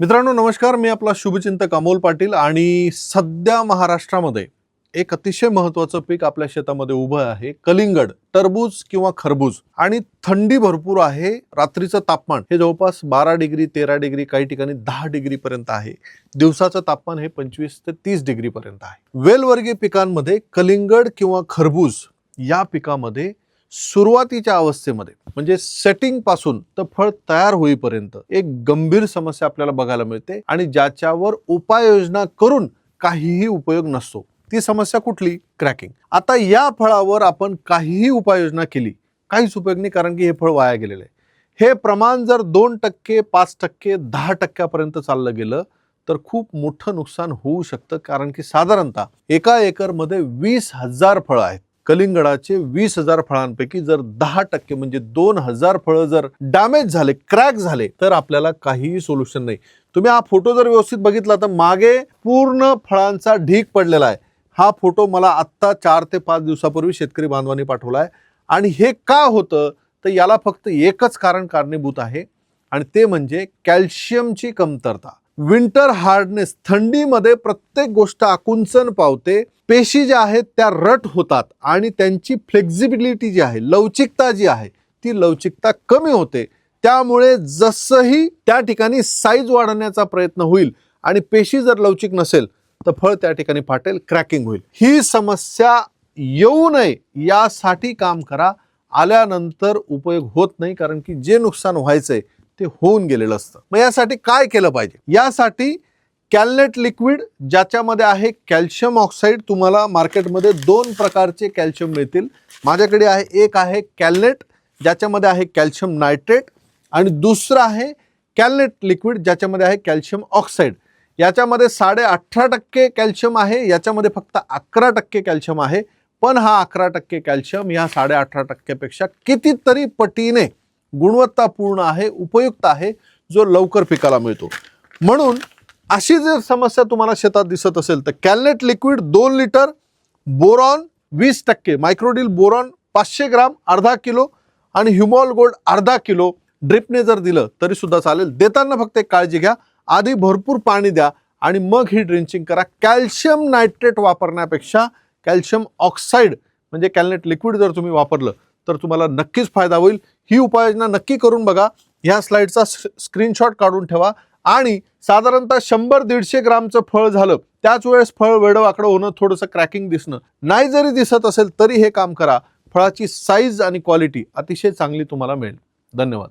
मित्रांनो नमस्कार. मी आपला शुभचिंतक अमोल पाटील आणि सध्या महाराष्ट्रामध्ये एक अतिशय महत्त्वाचं पीक आपल्या शेतामध्ये उभं आहे. कलिंगड टरबूज किंवा खरबूज. आणि थंडी भरपूर आहे. रात्रीचं तापमान हे जवळपास बारा डिग्री तेरा डिग्री काही ठिकाणी दहा डिग्रीपर्यंत आहे. दिवसाचं तापमान हे पंचवीस ते तीस डिग्रीपर्यंत आहे. वेलवर्गीय पिकांमध्ये कलिंगड किंवा खरबूज या पिकामध्ये सुरुवातीच्या अवस्थेमध्ये म्हणजे सेटिंगपासून तर फळ तयार होईपर्यंत एक गंभीर समस्या आपल्याला बघायला मिळते आणि ज्याच्यावर उपाययोजना करून काहीही उपयोग नसतो. ती समस्या कुठली? क्रॅकिंग आता या फळावर आपण काहीही उपाययोजना केली काहीच उपयोग नाही कारण की हे फळ वाया गेलेलं आहे. हे प्रमाण जर दोन टक्के पाच टक्के दहा टक्क्यापर्यंत चाललं गेलं तर खूप मोठं नुकसान होऊ शकतं कारण की साधारणतः एका एकरमध्ये वीस हजार फळं आहेत. कलिंगडाचे वीस हजार फळांपैकी जर दहा टक्के म्हणजे दोन हजार फळं जर डॅमेज झाले क्रॅक झाले तर आपल्याला काहीही सोल्युशन नाही. तुम्ही हा फोटो जर व्यवस्थित बघितला तर मागे पूर्ण फळांचा ढीक पडलेला आहे. हा फोटो मला आत्ता चार ते पाच दिवसापूर्वी शेतकरी बांधवांनी पाठवला आहे आणि हे का होतं? तर याला फक्त एकच कारण कारणीभूत आहे. आणि ते म्हणजे कॅल्शियमची कमतरता. विंटर हार्डनेस थंडीमध्ये प्रत्येक गोष्ट आकुंचन पावते. पेशी ज्या आहेत त्या रट होतात आणि त्यांची फ्लेक्झिबिलिटी जी आहे लवचिकता जी आहे ती लवचिकता कमी होते. त्यामुळे जसंही त्या ठिकाणी साईज वाढवण्याचा प्रयत्न होईल आणि पेशी जर लवचिक नसेल तर फळ त्या ठिकाणी फाटेल क्रॅकिंग होईल. ही समस्या येऊ नये यासाठी काम करा. आल्यानंतर उपयोग होत नाही कारण की जे नुकसान व्हायचं आहे ते होऊन गेलेलं असतं. मग यासाठी काय केलं पाहिजे? यासाठी कॅलनेट लिक्विड ज्याच्यामध्ये आहे कॅल्शियम ऑक्साईड तुम्हाला मार्केटमध्ये दोन प्रकारचे कॅल्शियम मिळतील. माझ्याकडे आहे एक आहे कॅलनेट ज्याच्यामध्ये आहे कॅल्शियम नायट्रेट आणि दुसरं आहे कॅलनेट लिक्विड ज्याच्यामध्ये आहे कॅल्शियम ऑक्साईड. याच्यामध्ये साडे अठरा टक्के कॅल्शियम आहे याच्यामध्ये फक्त अकरा टक्के कॅल्शियम आहे. पण हा अकरा टक्के कॅल्शियम ह्या साडे अठरा टक्क्यापेक्षा कितीतरी पटीने गुणवत्तापूर्ण आहे उपयुक्त आहे जो लवकर पिकाला मिळतो. म्हणून अशी जर समस्या तुम्हाला शेतात दिसत असेल तर कॅलनेट लिक्विड दोन लिटर बोरॉन वीस टक्के मायक्रोडिल बोरॉन पाचशे ग्राम अर्धा किलो आणि ह्युमॉल गोल्ड अर्धा किलो ड्रिपने जर दिलं तरी सुद्धा चालेल. देताना फक्त एक काळजी घ्या. आधी भरपूर पाणी द्या आणि मग ही ड्रिंचिंग करा. कॅल्शियम नायट्रेट वापरण्यापेक्षा कॅल्शियम ऑक्साईड म्हणजे कॅलनेट लिक्विड जर तुम्ही वापरलं तर तुम्हाला नक्कीच फायदा होईल. ही उपाययोजना नक्की करून बघा. ह्या स्लाईडचा स्क्रीनशॉट काढून ठेवा. आणि साधारणतः शंभर दीडशे ग्रामचं फळ झालं त्याच वेळेस फळ वेडं वाकडं होणं थोडंसं क्रॅकिंग दिसणं. नाही जरी दिसत असेल तरी हे काम करा. फळाची साईज आणि क्वालिटी अतिशय चांगली तुम्हाला मिळेल. धन्यवाद.